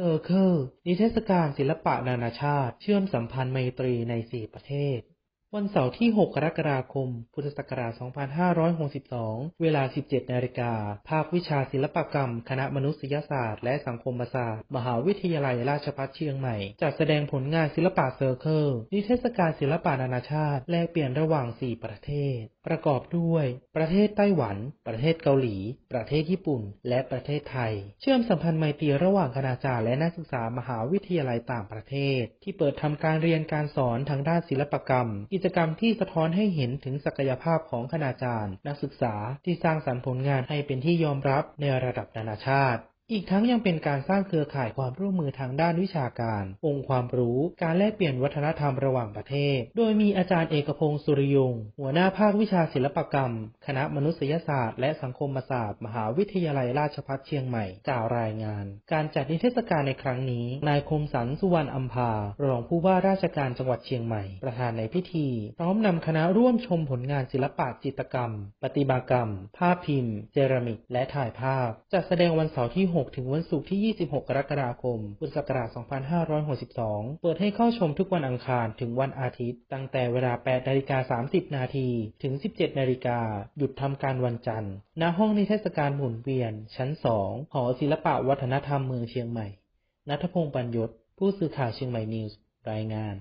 เซอร์เคิลนิทรรศการศิลปะนานาชาติ เชื่อมสัมพันธ์ไมตรีใน4ประเทศ วันเสาร์ที่ 6 กรกฎาคม พุทธศักราช 2562 เวลา 17 นาฬิกา ภาควิชาศิลปกรรม คณะมนุษยศาสตร์ และสังคมศาสตร์ มหาวิทยาลัยราชภัฏเชียงใหม่ จัดแสดงผลงานศิลปะเซอร์เคิล นิทศการศิลปะนานาชาติ แลกเปลี่ยนระหว่าง 4 ประเทศ ประกอบด้วย ประเทศไต้หวัน ประเทศเกาหลี ประเทศญี่ปุ่น และประเทศไทย เชื่อมสัมพันธ์ไมตรีระหว่างคณาจารย์และนักศึกษามหาวิทยาลัยต่างประเทศ ที่เปิดทำการเรียนการสอนทางด้านศิลปกรรมกิจกรรมที่สะท้อนให้เห็นถึงศักยภาพของคณาจารย์ นักศึกษาที่สร้างสรรค์ผลงานให้เป็นที่ยอมรับในระดับนานาชาติ อีกทั้งยังเป็นการสร้างเครือข่ายความร่วมมือทางด้านวิชาการ องค์ความรู้ การแลกเปลี่ยนวัฒนธรรมระหว่างประเทศ โดยมีอาจารย์เอกพงศ์สุริยง หัวหน้าภาควิชาศิลปกรรม คณะมนุษยศาสตร์ และสังคมศาสตร์ มหาวิทยาลัยราชภัฏเชียงใหม่ กล่าวรายงาน การจัดนิทรรศการในครั้งนี้ นายคมสันสุวรรณอัมพารองผู้ว่าราชการจังหวัดเชียงใหม่ ประธานในพิธี พร้อมนำคณะร่วมชมผลงานศิลปะจิตรกรรมประติมากรรม ภาพพิมพ์ เจรามิก และถ่ายภาพ จัดแสดงวันเสาร์ที่6ถึงวันศุกร์ที่ 26 กรกฎาคม พุทธศักราช 2562 เปิดให้เข้าชมทุกวันอังคารถึงวันอาทิตย์ ตั้งแต่เวลา 8 นาฬิกา 30 นาที ถึง 17 นาฬิกา หยุดทำการวันจันทร์ ณ ห้องนิทรรศการหมุนเวียน ชั้น 2 หอศิลปะวัฒนธรรมเมืองเชียงใหม่ นัทพงศ์ปัญยศ ผู้สื่อข่าวเชียงใหม่นิวส์ รายงาน